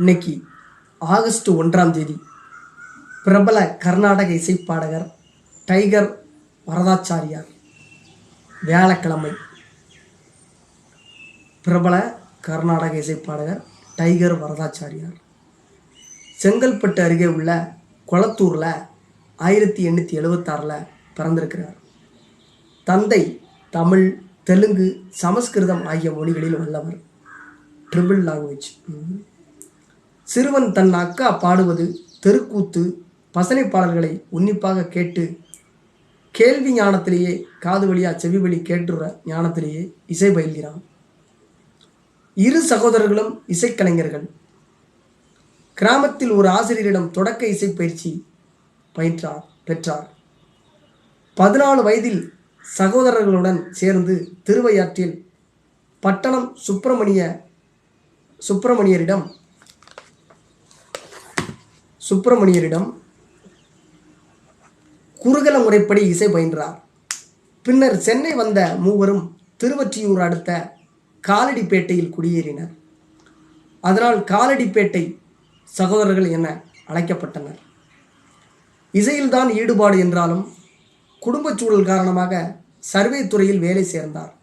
இன்னைக்கு ஆகஸ்ட் ஒன்றாம் தேதி பிரபல கர்நாடக இசைப்பாடகர் டைகர் வரதாச்சாரியார் வியாழக்கிழமை பிரபல கர்நாடக இசைப்பாடகர் டைகர் வரதாச்சாரியார். செங்கல்பட்டு அருகே உள்ள கொளத்தூரில் ஆயிரத்தி எண்ணூற்றி எழுபத்தாறில் பிறந்திருக்கிறார். தந்தை தமிழ் தெலுங்கு சமஸ்கிருதம் ஆகிய மொழிகளில் வல்லவர் ட்ரிபிள் லாங்குவேஜ் சிறுவன் தன் அக்கா பாடுவது தெருக்கூத்து பசனை பாடல்களை உன்னிப்பாக கேட்டு கேள்வி ஞானத்திலேயே காது வழியா செவி வழி கேட்டுற ஞானத்திலேயே இசை பயில்கிறான். இரு சகோதரர்களும் இசைக்கலைஞர்கள். கிராமத்தில் ஒரு ஆசிரியரிடம் தொடக்க இசை பயிற்சி பயின்றார் பெற்றார். பதினாலு வயதில் சகோதரர்களுடன் சேர்ந்து திருவையாற்றில் பட்டணம் சுப்பிரமணிய சுப்பிரமணியரிடம் சுப்பிரமணியரிடம் குறுகல முறைப்படி இசை பயின்றார். பின்னர் சென்னை வந்த மூவரும் திருவொற்றியூர் அடுத்த காலடிப்பேட்டையில் குடியேறினர். அதனால் காலடிப்பேட்டை சகோதரர்கள் என அழைக்கப்பட்டனர். இசையில்தான் ஈடுபாடு என்றாலும் குடும்பச் சூழல் காரணமாக சர்வே துறையில் வேலை சேர்ந்தார்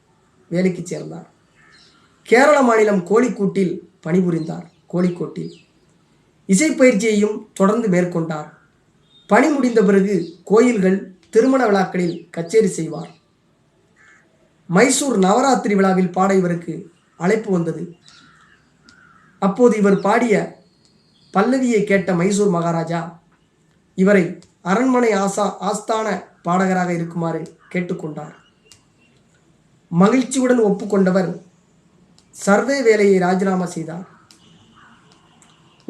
வேலைக்கு சேர்ந்தார். கேரள மாநிலம் கோழிக்கூட்டில் பணிபுரிந்தார் கோழிக்கோட்டில். இசைப்பயிற்சியையும் தொடர்ந்து மேற்கொண்டார். பணி முடிந்த பிறகு கோயில்கள் திருமண விழாக்களில் கச்சேரி செய்வார். மைசூர் நவராத்திரி விழாவில் பாட இவருக்கு அழைப்பு வந்தது. அப்போது இவர் பாடிய பல்லவியை கேட்ட மைசூர் மகாராஜா இவரை அரண்மனை ஆசா ஆஸ்தான பாடகராக இருக்குமாறு கேட்டுக்கொண்டார். மகிழ்ச்சியுடன் ஒப்புக்கொண்டவர் சர்வே வேலையை ராஜினாமா செய்தார்.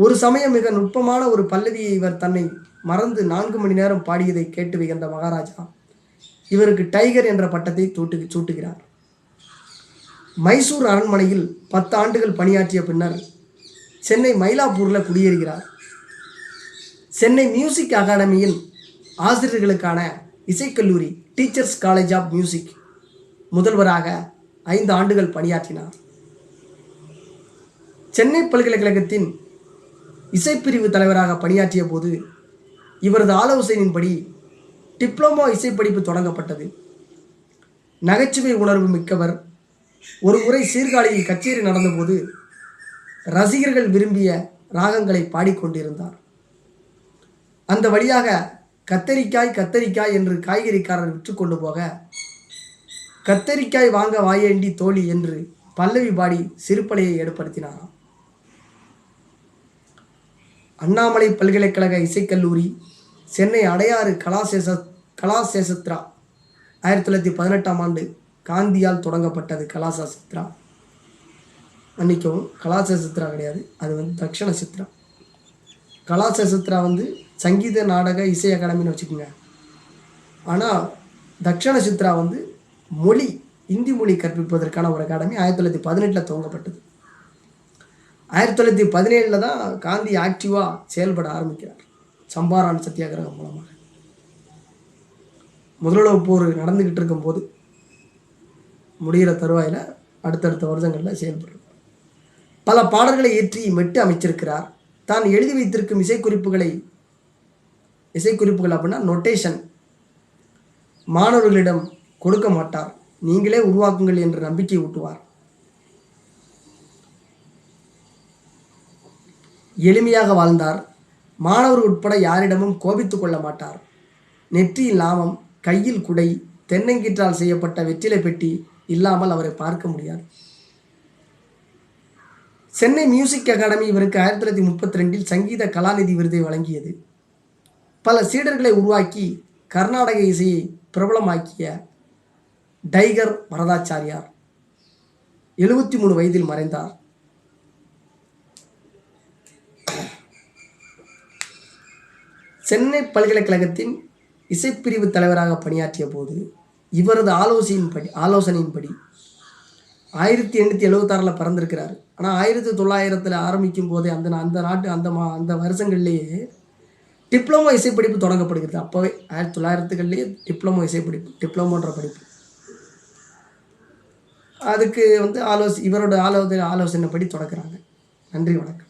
ஒரு சமயம் மிக நுட்பமான ஒரு பல்லவியை இவர் தன்னை மறந்து நான்கு மணி நேரம் பாடியதை கேட்டு வியந்த மகாராஜா இவருக்கு டைகர் என்ற பட்டத்தை தூட்டு சூட்டுகிறார். மைசூர் அரண்மனையில் பத்து ஆண்டுகள் பணியாற்றிய பின்னர் சென்னை மயிலாப்பூரில் குடியேறுகிறார். சென்னை மியூசிக் அகாடமியின் ஆசிரியர்களுக்கான இசைக்கல்லூரி டீச்சர்ஸ் காலேஜ் ஆஃப் மியூசிக் முதல்வராக ஐந்து ஆண்டுகள் பணியாற்றினார். சென்னை பல்கலைக்கழகத்தின் இசைப்பிரிவு தலைவராக பணியாற்றிய போது இவரது ஆலோசனையின்படி டிப்ளமோ இசைப்படிப்பு தொடங்கப்பட்டது. நகைச்சுவை உணர்வு மிக்கவர் ஒரு முறை சீர்காழியில் கச்சேரி நடந்தபோது ரசிகர்கள் விரும்பிய ராகங்களை பாடிக்கொண்டிருந்தார். அந்த வழியாக கத்தரிக்காய் கத்தரிக்காய் என்று காய்கறிக்காரர் விற்று கொண்டு போக கத்தரிக்காய் வாங்க வாயேண்டி தோழி என்று பல்லவி பாடி சிறுப்பலையை ஏற்படுத்தினாராம். அண்ணாமலை பல்கலைக்கழக இசைக்கல்லூரி சென்னை அடையாறு கலாசேச கலாசேசத்ரா. ஆயிரத்தி தொள்ளாயிரத்தி பதினெட்டாம் ஆண்டு காந்தியால் தொடங்கப்பட்டது கலாசாசித்ரா. மன்னிக்கவும் கலாசேசத்ரா கிடையாது அது வந்து தக்ஷண சித்ரா கலாசேசத்ரா வந்து சங்கீத நாடக இசை அகாடமின்னு வச்சுக்கோங்க. ஆனால் தக்ஷண சித்ரா வந்து மொழி இந்தி மொழி கற்பிப்பதற்கான ஒரு அகாடமி ஆயிரத்தி தொள்ளாயிரத்தி பதினெட்டில் துவங்கப்பட்டது. ஆயிரத்தி தொள்ளாயிரத்தி பதினேழில் தான் காந்தி ஆக்டிவாக செயல்பட ஆரம்பிக்கிறார். சம்பாரான் சத்தியாகிரகம் மூலமாக. முதலுலக போர் நடந்துக்கிட்டு இருக்கும்போது முடிகிற தருவாயில் அடுத்தடுத்த வருடங்களில் செயல்படுறார் பல பாடல்களை ஏற்றி மெட்டு அமைச்சிருக்கிறார். தான் எழுதி வைத்திருக்கும் இசைக்குறிப்புகளை இசைக்குறிப்புகள் அப்படின்னா நொட்டேஷன் மாணவர்களிடம் கொடுக்க மாட்டார். நீங்களே உருவாக்குங்கள் என்று நம்பிக்கை ஊட்டுவார். எளிமையாக வாழ்ந்தார். மாணவர் உட்பட யாரிடமும் கோபித்து கொள்ள மாட்டார். நெற்றியில் லாபம் கையில் குடை தென்னங்கீற்றால் செய்யப்பட்ட வெற்றிலை பெட்டி இல்லாமல் அவரை பார்க்க முடியாது. சென்னை மியூசிக் அகாடமி இவருக்கு ஆயிரத்தி தொள்ளாயிரத்தி முப்பத்தி ரெண்டில் சங்கீத கலாநிதி விருதை வழங்கியது. பல சீடர்களை உருவாக்கி கர்நாடக இசையை பிரபலமாக்கிய டைகர் வரதாச்சாரியார் எழுபத்தி மூணு வயதில் மறைந்தார். சென்னை பல்கலைக்கழகத்தின் இசைப்பிரிவு தலைவராக பணியாற்றிய போது இவரது ஆலோசனையின்படி ஆலோசனையின்படி ஆயிரத்தி எண்ணூற்றி எழுபத்தாறில் பிறந்திருக்கிறார். ஆனால் ஆயிரத்தி தொள்ளாயிரத்தில் ஆரம்பிக்கும் போதே அந்த அந்த நாட்டு அந்த மா அந்த வருஷங்கள்லேயே டிப்ளமோ இசைப்படிப்பு தொடங்கப்படுகிறது. அப்போவே ஆயிரத்தி தொள்ளாயிரத்துகள்லேயே டிப்ளமோ இசைப்படிப்பு டிப்ளமோன்ற படிப்பு. அதுக்கு வந்து ஆலோசி இவரோட ஆலோசனை ஆலோசனைப்படி தொடக்கிறாங்க நன்றி வணக்கம்.